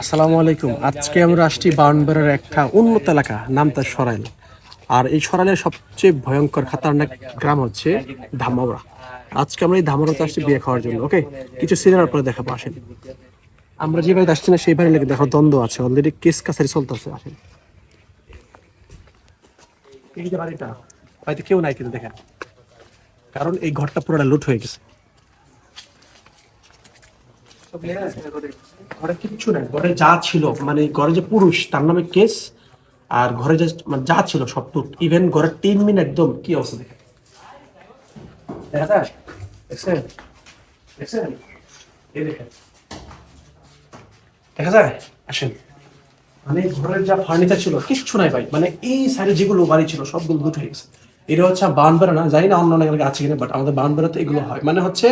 আসসালামু আলাইকুম। আজকে আমরা আসছি বাউন্ডারের একটা উন্নত এলাকা, নাম তার সরাইল। আর এই সরাইলের সবচেয়ে ভয়ঙ্কর খাতারনাক গ্রাম হচ্ছে ধামাউড়া আজকে আমরা এই ধামাউড়াতে আসছি বিয়ে খাওয়ার জন্য, ওকে? কিছু সিনেমার পরে দেখাবো, আসেন। আমরা যে বাড়িতে আসছি না, সেই বাড়ি লেগে দেখো দ্বন্দ্ব আছে অলরেডি কেস কাছারি চলতেছে, আসেন। এই যে বাড়িটা, বাড়িতে কেউ নাই কিন্তু দেখেন। কারণ এই ঘরটা পুরোটা লুট হয়ে গেছে। ঘরে কিচ্ছু নাই। ঘরে যা ছিল মানে ঘরে যে পুরুষ, তার নামে কেস, আর ঘরে মানে যা ছিল সব ইভেন ঘরের মিনিট একদম কি অবস্থা দেখে দেখা যায়? আসেন। মানে ঘরের যা ফার্নিচার ছিল, কিচ্ছু নাই ভাই। মানে এই সাইডে যেগুলো বাড়ি ছিল, সবগুলো লুট হয়ে গেছে। এটা হচ্ছে বাউন্ডারা না, জানি না অন্য অনেক আছে কিনা বাট আমাদের বাউন্ডারাতে এগুলো হয়। মানে হচ্ছে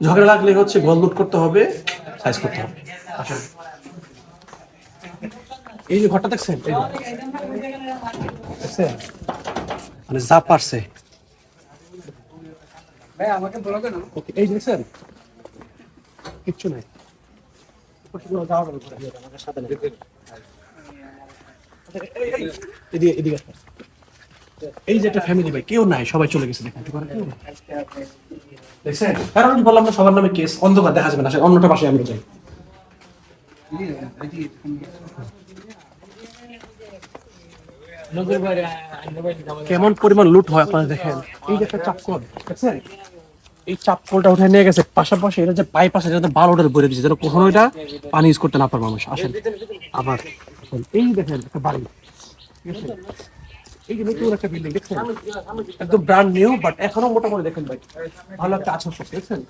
ঝগড়া লাগলে হচ্ছে গোল লুট করতে হবে সাইজ করতে হবে এই যে ঘরটা দেখছেন মানে যা পারছে আমাকে বলো কেন এই যে দেখছেন কিচ্ছু নাই এদিকে এদিকে। এই যে একটা ফ্যামিলি ভাই কেউ নাই সবাই চলে গেছে দেখেন। দেখছেন? কারণ আমি বললাম না সবার নামে কেস অন্ধকার দেখা যাবে না অন্যটা পাশে আমরা যাই। কেমন পরিমাণ লুট হয় আপনারা দেখেন। এই যে একটা চাপকল দেখছেন? এই চাপকলটা উঠে নিয়ে গেছে পাশাপাশি এটা যে পাইপ আছে যাতে বারোটার ভরে দিচ্ছে যেন কখনো এটা পানি ইউজ করতে না পারে মানুষ। আসেন আবার এই দেখেন একটা বাড়ি। ঠিক আছে? এখনও মোটামুটি দেখেন ভাই, ভালো একটা আছে দেখছেন?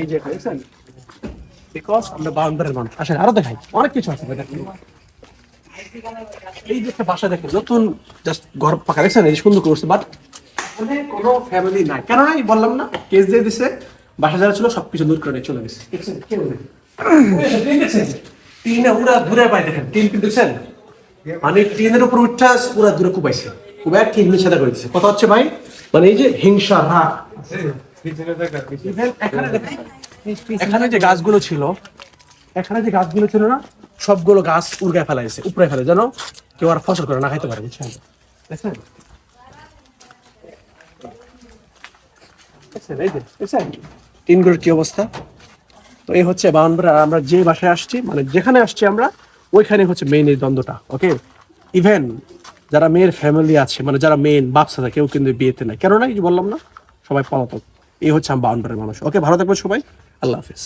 এই যে দেখছেন? বিকজ আমরা বাউন্ডারের আরও দেখাই। অনেক কিছু আছে এই যে একটা বাসা, দেখেন, নতুন জাস্ট ঘর পাকা এই সুন্দর করছে বাট মানে কোনো ফ্যামিলি নাই। কেন নাই? বললাম না কেস দিয়ে দিছে। বাসা যারা ছিল, সবকিছু দূর করে চলে গেছে। দেখছেন? কেউ নেই টিন পুরা দূরে পাই দেখেন। টিন কিন্তু মানে টিনের উপর পুরা দূরে টিন মিশাদা করে কথা হচ্ছে ভাই মানে এই যে হিংসা, রাগ। এখানে যে গাছগুলো ছিল, এখানে যে গাছগুলো ছিল না, সবগুলো গাছ উড়গায় ফেলাইছে উপরে ফেলে জানো কেউ আর ফসল করে না খাইতে পারে, বুঝছেন? টিনগুলোর কি অবস্থা? তো এই হচ্ছে বাউন্ডারি আমরা যে বাসায় আসছি মানে যেখানে আসছি আমরা ওইখানে হচ্ছে মেইন এই দ্বন্দ্বটা ওকে ইভেন যারা মেয়ের ফ্যামিলি আছে মানে যারা মেন বাপসাদা কেউ কিন্তু বিয়েতে নাই। কেন নাই বললাম না, সবাই পলাতক। এই হচ্ছে আমার বাউন্ডারির মানুষ ওকে ভালো থাকবে সবাই। আল্লাহ হাফিজ।